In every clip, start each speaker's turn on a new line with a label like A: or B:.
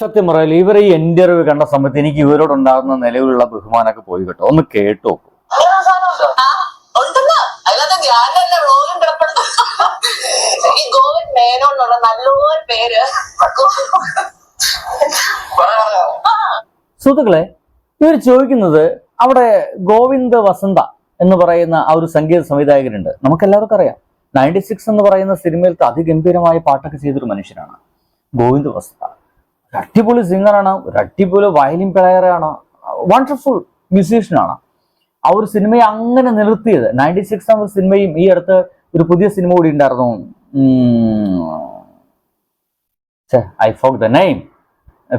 A: സത്യം പറയല ഇവരെ ഈ ഇന്റർവ്യൂ കണ്ട സമയത്ത് എനിക്ക് ഇവരോട് ഇവരോടുണ്ടാകുന്ന നിലവിലുള്ള ബഹുമാനമൊക്കെ പോയി കേട്ടോ. ഒന്ന് കേട്ടോ
B: ഈ നല്ലൊരു പേര്
A: സുഹൃത്തുക്കളെ ഇവർ ചോദിക്കുന്നത് അവിടെ ഗോവിന്ദ് വസന്ത എന്ന് പറയുന്ന ആ ഒരു സംഗീത സംവിധായകനുണ്ട് നമുക്ക് എല്ലാവർക്കും അറിയാം. നയന്റി സിക്സ് എന്ന് പറയുന്ന സിനിമയിലത്തെ അതിഗംഭീരമായ പാട്ടൊക്കെ ചെയ്തൊരു മനുഷ്യനാണ് ഗോവിന്ദ് വസന്ത. ഒരു അടിപൊളി സിംഗറാണ് ഒരു അടിപൊളി വയലിൻ പ്ലെയറാണ് വണ്ടർഫുൾ മ്യൂസീഷ്യനാണ് ആ ഒരു സിനിമയെ അങ്ങനെ നിർത്തിയത്. നയന്റി സിക്സ് എന്ന സിനിമയും ഈ അടുത്ത് ഒരു പുതിയ സിനിമ കൂടി ഉണ്ടായിരുന്നു. ഐ ഫോക്ക് ദ നെയിം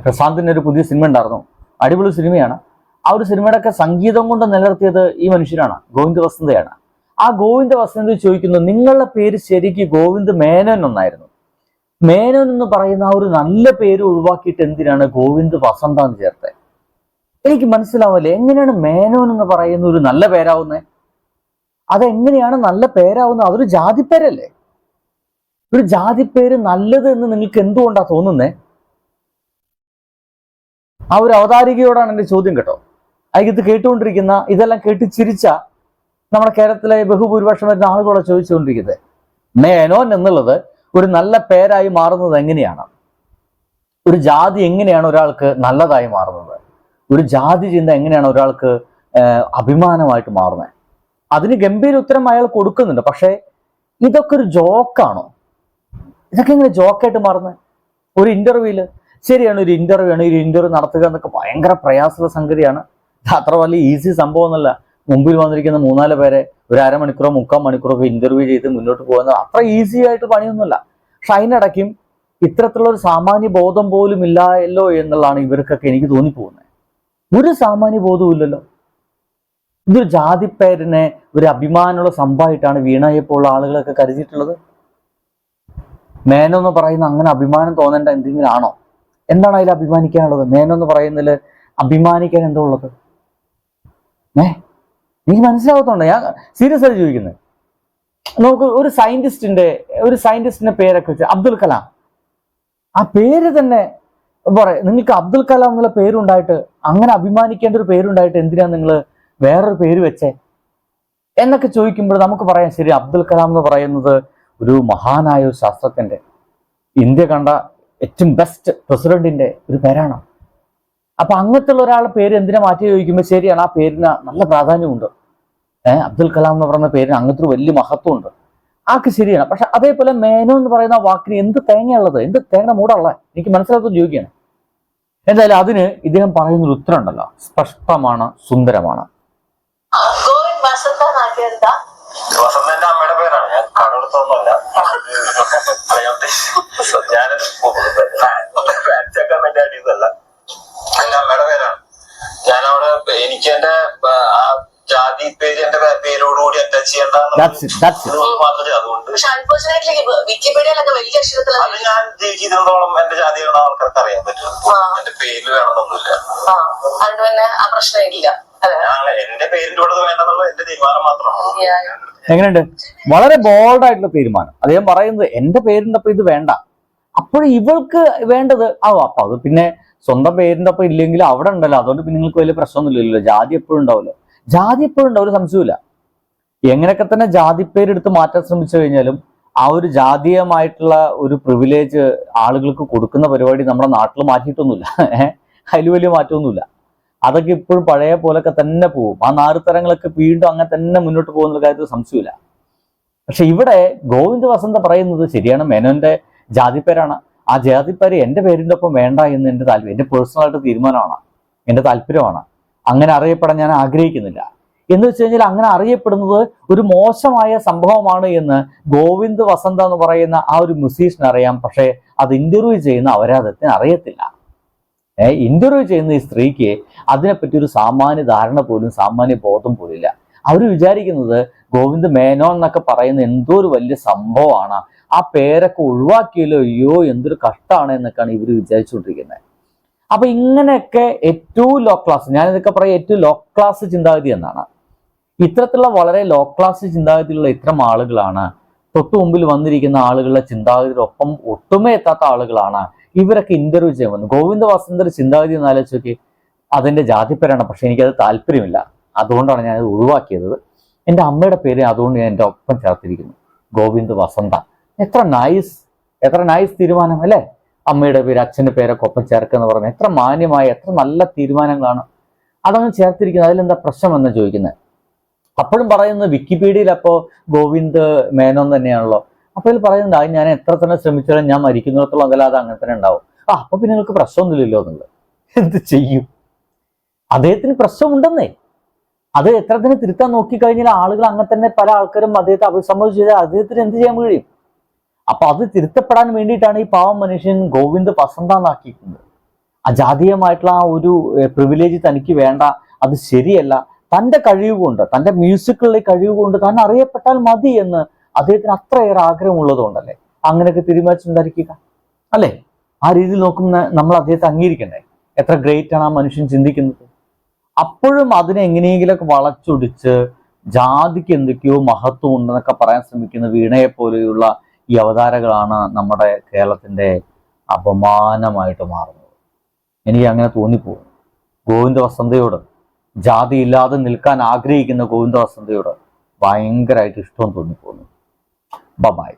A: പ്രശാന്തിന്റെ ഒരു പുതിയ സിനിമ ഉണ്ടായിരുന്നു. അടിപൊളി സിനിമയാണ്. ആ ഒരു സിനിമയുടെ ഒക്കെ സംഗീതം കൊണ്ട് നിലനിർത്തിയത് ഈ മനുഷ്യനാണ് ഗോവിന്ദ് വസന്തയാണ്. ആ ഗോവിന്ദ് വസന്ത ചോദിക്കുന്നു നിങ്ങളുടെ പേര് ശരിക്ക് ഗോവിന്ദ് മേനോൻ എന്നായിരുന്നു? മേനോൻ എന്ന് പറയുന്ന ആ ഒരു നല്ല പേര് ഒഴിവാക്കിയിട്ട് എന്തിനാണ് ഗോവിന്ദ് വസന്ത എന്ന് ചേർത്തത് എനിക്ക് മനസ്സിലാവില്ല എങ്ങനെയാണ് മേനോൻ എന്ന് പറയുന്ന ഒരു നല്ല പേരാവുന്നത് അതെങ്ങനെയാണ് നല്ല പേരാവുന്നത് അതൊരു ജാതിപ്പേരല്ലേ ഒരു ജാതിപ്പേര് നല്ലത് എന്ന് നിങ്ങൾക്ക് എന്തുകൊണ്ടാ തോന്നുന്നേ? ആ ഒരു അവതാരികയോടാണ് എന്റെ ചോദ്യം കേട്ടോ. ഇത് കേട്ടുകൊണ്ടിരിക്കുന്ന ഇതെല്ലാം കേട്ട് ചിരിച്ച നമ്മുടെ കേരളത്തിലെ ബഹുഭൂരിപക്ഷം വരുന്ന ആളുകളോട് ചോദിച്ചുകൊണ്ടിരിക്കുന്നത് മേനോൻ എന്നുള്ളത് ഒരു നല്ല പേരായി മാറുന്നത് എങ്ങനെയാണ്? ഒരു ജാതി എങ്ങനെയാണ് ഒരാൾക്ക് നല്ലതായി മാറുന്നത്? ഒരു ജാതി ചിന്ത എങ്ങനെയാണ് ഒരാൾക്ക് അഭിമാനമായിട്ട് മാറുന്നത്? അതിന് ഗംഭീര ഉത്തരം അയാൾ കൊടുക്കുന്നുണ്ട്. പക്ഷേ ഇതൊക്കെ ഒരു ജോക്കാണോ? ഇതൊക്കെ എങ്ങനെ ജോക്കായിട്ട് മാറുന്നത്? ഒരു ഇന്റർവ്യൂൽ ശരിയാണ് ഒരു ഇന്റർവ്യൂ ആണ് ഒരു ഇന്റർവ്യൂ നടത്തുക എന്നൊക്കെ ഭയങ്കര പ്രയാസമുള്ള സംഗതിയാണ്. അത്ര വലിയ ഈസി സംഭവം എന്നല്ല മുമ്പിൽ വന്നിരിക്കുന്ന മൂന്നാൽ പേരെ ഒരു അരമണിക്കൂറോ മുക്കാൽ മണിക്കൂറോ ഒക്കെ ഇന്റർവ്യൂ ചെയ്ത് മുന്നോട്ട് പോകുന്നത് അത്ര ഈസി ആയിട്ട് പണിയൊന്നുമല്ല. പക്ഷെ അതിനിടയ്ക്കും ഇത്തരത്തിലുള്ള ഒരു സാമാന്യ ബോധം പോലും ഇല്ലല്ലോ എന്നുള്ളതാണ് ഇവർക്കൊക്കെ എനിക്ക് തോന്നിപ്പോകുന്നത്. ഒരു സാമാന്യ ബോധവും ഇല്ലല്ലോ. ഇതൊരു ജാതിപ്പേരിനെ ഒരു അഭിമാനമുള്ള സംഭവമായിട്ടാണ് വീണയെപ്പോലുള്ള ആളുകളൊക്കെ കരുതിയിട്ടുള്ളത്. മേനോ എന്ന് പറയുന്ന അങ്ങനെ അഭിമാനം തോന്നേണ്ട എന്തെങ്കിലും ആണോ? എന്താണ് അതിൽ അഭിമാനിക്കാനുള്ളത്? മേനോ എന്ന് പറയുന്നതിൽ അഭിമാനിക്കാൻ എന്തോ ഉള്ളത്? ഏ? എനിക്ക് മനസ്സിലാകത്തോണ്ട് ഞാൻ സീരിയസ് ആയിട്ട് ചോദിക്കുന്നത് നമുക്ക് ഒരു സയന്റിസ്റ്റിന്റെ ഒരു സയന്റിസ്റ്റിന്റെ പേരൊക്കെ വെച്ച് അബ്ദുൽ കലാം. ആ പേര് തന്നെ പറയാം നിങ്ങൾക്ക് അബ്ദുൽ കലാം എന്നുള്ള പേരുണ്ടായിട്ട് അങ്ങനെ അഭിമാനിക്കേണ്ട ഒരു പേരുണ്ടായിട്ട് എന്തിനാ നിങ്ങൾ വേറൊരു പേര് വെച്ചേ? എന്നൊക്കെ ചോദിക്കുമ്പോൾ നമുക്ക് പറയാം ശരി അബ്ദുൽ കലാം എന്ന് പറയുന്നത് ഒരു മഹാനായ ഒരു ശാസ്ത്രജ്ഞന്റെ ഇന്ത്യ കണ്ട ഏറ്റവും ബെസ്റ്റ് പ്രസിഡന്റിന്റെ ഒരു പേരാണ്. അപ്പൊ അങ്ങനത്തെ ഉള്ള ഒരാളുടെ പേര് എന്തിനാ മാറ്റി ചോദിക്കുമ്പോൾ ശരിയാണ് ആ പേരിന് നല്ല പ്രാധാന്യമുണ്ട്. ഏഹ് അബ്ദുൽ കലാം എന്ന് പറയുന്ന പേരിന് അങ്ങനത്തെ ഒരു വലിയ മഹത്വമുണ്ട്. ആക്ക് ശരിയാണ്. പക്ഷെ അതേപോലെ മേനോ എന്ന് പറയുന്ന വാക്കിന് എന്ത് തേങ്ങയുള്ളത് എന്ത് തേങ്ങ മൂടുള്ള എനിക്ക് മനസ്സിലാത്ത ചോദിക്കുകയാണ് എന്തായാലും അതിന് ഇദ്ദേഹം പറയുന്നൊരു ഉത്തരം ഉണ്ടല്ലോ. സ്പഷ്ടമാണ് സുന്ദരമാണ്.
C: വസന്തന്റെ അമ്മയുടെ പേരാണ്. ഞാൻ കടമെടുത്തൊന്നുമല്ല. ഞാൻ പേര് എന്റെ അറ്റാച്ച്. ചെയ്യേണ്ട
B: പക്ഷെ അൺഫോർച്ചുനേറ്റ്ലി വിക്കിപീഡിയയിലൊക്കെ വലിയ അക്ഷരത്തിൽ
C: അത് ഞാൻ എന്റെ ജാതി വേണം ആൾക്കാർക്ക് അറിയാൻ പറ്റും. എന്റെ പേരിൽ വേണമെന്നൊന്നുമില്ല.
B: അതുകൊണ്ട് പിന്നെ ആ പ്രശ്നമില്ല അതെ
C: എന്റെ പേരിന്റെ കൂടെ എന്റെ തീരുമാനം മാത്രമാണ്.
A: എങ്ങനെയുണ്ട്? വളരെ ബോൾഡ് ആയിട്ടുള്ള തീരുമാനം. അദ്ദേഹം പറയുന്നത് എന്റെ പേരിന്റെ ഒപ്പം ഇത് വേണ്ട. അപ്പോൾ ഇവൾക്ക് വേണ്ടത് ആ അപ്പൊ അത് പിന്നെ സ്വന്തം പേരിന്റെ ഒപ്പം ഇല്ലെങ്കിൽ അവിടെ ഉണ്ടല്ലോ. അതുകൊണ്ട് പിന്നെ നിങ്ങൾക്ക് വലിയ പ്രശ്നമൊന്നുമില്ലല്ലോ. ജാതി എപ്പോഴും ഉണ്ടാവുമല്ലോ. ജാതി എപ്പോഴും ഉണ്ടാവും ഒരു സംശയമില്ല എങ്ങനെയൊക്കെ തന്നെ ജാതി പേരെടുത്ത് മാറ്റാൻ ശ്രമിച്ചു കഴിഞ്ഞാലും ആ ഒരു ജാതീയമായിട്ടുള്ള ഒരു പ്രിവിലേജ് ആളുകൾക്ക് കൊടുക്കുന്ന പരിപാടി നമ്മുടെ നാട്ടിൽ മാറ്റിയിട്ടൊന്നുമില്ല. അതിൽ വലിയ മാറ്റമൊന്നുമില്ല. അതൊക്കെ ഇപ്പോഴും പഴയ പോലൊക്കെ തന്നെ പോകും. ആ നാറുത്തരങ്ങളൊക്കെ വീണ്ടും അങ്ങനെ തന്നെ മുന്നോട്ട് പോകുന്ന കാര്യത്തിൽ സംശയമില്ല. പക്ഷെ ഇവിടെ ഗോവിന്ദ് വസന്ത പറയുന്നത് ശരിയാണ്. മേനോന്റെ ജാതിപ്പേരാണ് ആ ജാതിപ്പേര് എന്റെ പേരിന്റെ ഒപ്പം വേണ്ട എന്ന് എന്റെ താല്പര്യം എന്റെ പേഴ്സണലായിട്ട് തീരുമാനമാണ്. എന്റെ താല്പര്യമാണ്. അങ്ങനെ അറിയപ്പെടാൻ ഞാൻ ആഗ്രഹിക്കുന്നില്ല. എന്ന് വെച്ച് കഴിഞ്ഞാൽ അങ്ങനെ അറിയപ്പെടുന്നത് ഒരു മോശമായ സംഭവമാണ് എന്ന് ഗോവിന്ദ് വസന്ത എന്ന് പറയുന്ന ആ ഒരു മ്യൂസീഷ്യൻ അറിയാം. പക്ഷേ അത് ഇന്റർവ്യൂ ചെയ്യുന്ന അവരാധത്തിന് അറിയത്തില്ല. ഏഹ് ഇന്റർവ്യൂ ചെയ്യുന്ന ഈ സ്ത്രീക്ക് അതിനെപ്പറ്റി ഒരു സാമാന്യ ധാരണ പോലും സാമാന്യ ബോധം പോലില്ല അവർ വിചാരിക്കുന്നത് ഗോവിന്ദ് മേനോൻ എന്നൊക്കെ പറയുന്ന എന്തോ ഒരു വലിയ സംഭവമാണ്. ആ പേരൊക്കെ ഒഴിവാക്കിയല്ലോ അയ്യോ എന്തൊരു കഷ്ടമാണ് എന്നൊക്കെയാണ് ഇവർ വിചാരിച്ചുകൊണ്ടിരിക്കുന്നത്. അപ്പൊ ഇങ്ങനെയൊക്കെ ഏറ്റവും ലോ ക്ലാസ് ഞാൻ ഇതൊക്കെ പറയാം ഏറ്റവും ലോ ക്ലാസ് ചിന്താഗതി എന്നാണ്. ഇത്തരത്തിലുള്ള വളരെ ലോ ക്ലാസ് ചിന്താഗതിയിലുള്ള ഇത്തരം ആളുകളാണ് തൊട്ടു മുമ്പിൽ വന്നിരിക്കുന്ന ആളുകളുടെ ചിന്താഗതിയോടൊപ്പം ഒട്ടുമേ എത്താത്ത ആളുകളാണ് ഇവരൊക്കെ ഇന്റർവ്യൂ ചെയ്യാൻ വന്നു ഗോവിന്ദ വസന്തയുടെ ചിന്താഗതി എന്ന് ആലോചിച്ച് നോക്കി. അതിന്റെ ജാതിപ്പേരാണ് പക്ഷെ എനിക്കത് താല്പര്യമില്ല. അതുകൊണ്ടാണ് ഞാൻ അത് ഒഴിവാക്കിയത്. എന്റെ അമ്മയുടെ പേര് അതുകൊണ്ട് ഞാൻ എന്റെ ഒപ്പം ചേർത്തിരിക്കുന്നു. ഗോവിന്ദ് വസന്ത എത്ര നൈസ് എത്ര നൈസ് തീരുമാനം അല്ലേ? അമ്മയുടെ പേര് അച്ഛന്റെ പേരൊക്കെ ഒപ്പം ചേർക്കുക എന്ന് പറഞ്ഞാൽ എത്ര മാന്യമായ എത്ര നല്ല തീരുമാനങ്ങളാണ് അതങ്ങ് ചേർത്തിരിക്കുന്നത്. അതിലെന്താ പ്രശ്നം എന്ന് ചോദിക്കുന്നത്? അപ്പോഴും പറയുന്നത് വിക്കിപീഡിയയിൽ അപ്പോൾ ഗോവിന്ദ് മേനോൻ തന്നെയാണല്ലോ. അപ്പോൾ ഇതിൽ പറയുന്നുണ്ട് അത് ഞാൻ എത്ര തന്നെ ശ്രമിച്ചാലും ഞാൻ മരിക്കുന്നിടത്തോളം അകലാതെ അങ്ങനെ തന്നെ ഉണ്ടാവും. ആ അപ്പൊ പിന്നെ നിങ്ങൾക്ക് പ്രശ്നമൊന്നുമില്ലല്ലോ എന്നുള്ളത്. എന്ത് ചെയ്യും? അദ്ദേഹത്തിന് പ്രശ്നമുണ്ടെന്നേ. അത് എത്ര തന്നെ തിരുത്താൻ നോക്കിക്കഴിഞ്ഞാൽ ആളുകൾ അങ്ങനെ തന്നെ പല ആൾക്കാരും അദ്ദേഹത്തെ അഭിസംബോധന അദ്ദേഹത്തിന് എന്ത് ചെയ്യാൻ കഴിയും? അപ്പൊ അത് തിരുത്തപ്പെടാൻ വേണ്ടിയിട്ടാണ് ഈ പാവം മനുഷ്യൻ ഗോവിന്ദ് ആ അജാതീയമായിട്ടുള്ള ആ ഒരു പ്രിവിലേജ് തനിക്ക് വേണ്ട. അത് ശരിയല്ല. തന്റെ കഴിവ് കൊണ്ട് തന്റെ മ്യൂസിക്കുകളിലെ കഴിവ് കൊണ്ട് താൻ അറിയപ്പെട്ടാൽ മതി എന്ന് അദ്ദേഹത്തിന് അത്രയേറെ ആഗ്രഹമുള്ളത് കൊണ്ടല്ലേ അങ്ങനെയൊക്കെ തീരുമാനിച്ചുണ്ടായിരിക്കുക അല്ലേ? ആ രീതിയിൽ നോക്കുന്ന നമ്മൾ അദ്ദേഹത്തെ അംഗീകരിക്കണ്ടേ? എത്ര ഗ്രേറ്റ് ആണ് ആ മനുഷ്യൻ ചിന്തിക്കുന്നത്? അപ്പോഴും അതിനെ എങ്ങനെയെങ്കിലൊക്കെ വളച്ചൊടിച്ച് ജാതിക്ക് എന്തൊക്കെയോ മഹത്വം ഉണ്ടെന്നൊക്കെ പറയാൻ ശ്രമിക്കുന്ന വീണയെ പോലെയുള്ള ഈ അവതാരകളാണ് നമ്മുടെ കേരളത്തിന്റെ അപമാനമായിട്ട് മാറുന്നത്. എനിക്ക് അങ്ങനെ തോന്നിപ്പോകും. ഗോവിന്ദ വസന്തയോട് ജാതി ഇല്ലാതെ നിൽക്കാൻ ആഗ്രഹിക്കുന്ന ഗോവിന്ദ വസന്തയോട് ഭയങ്കരമായിട്ട് ഇഷ്ടം തോന്നിപ്പോകുന്നു. ബബായ്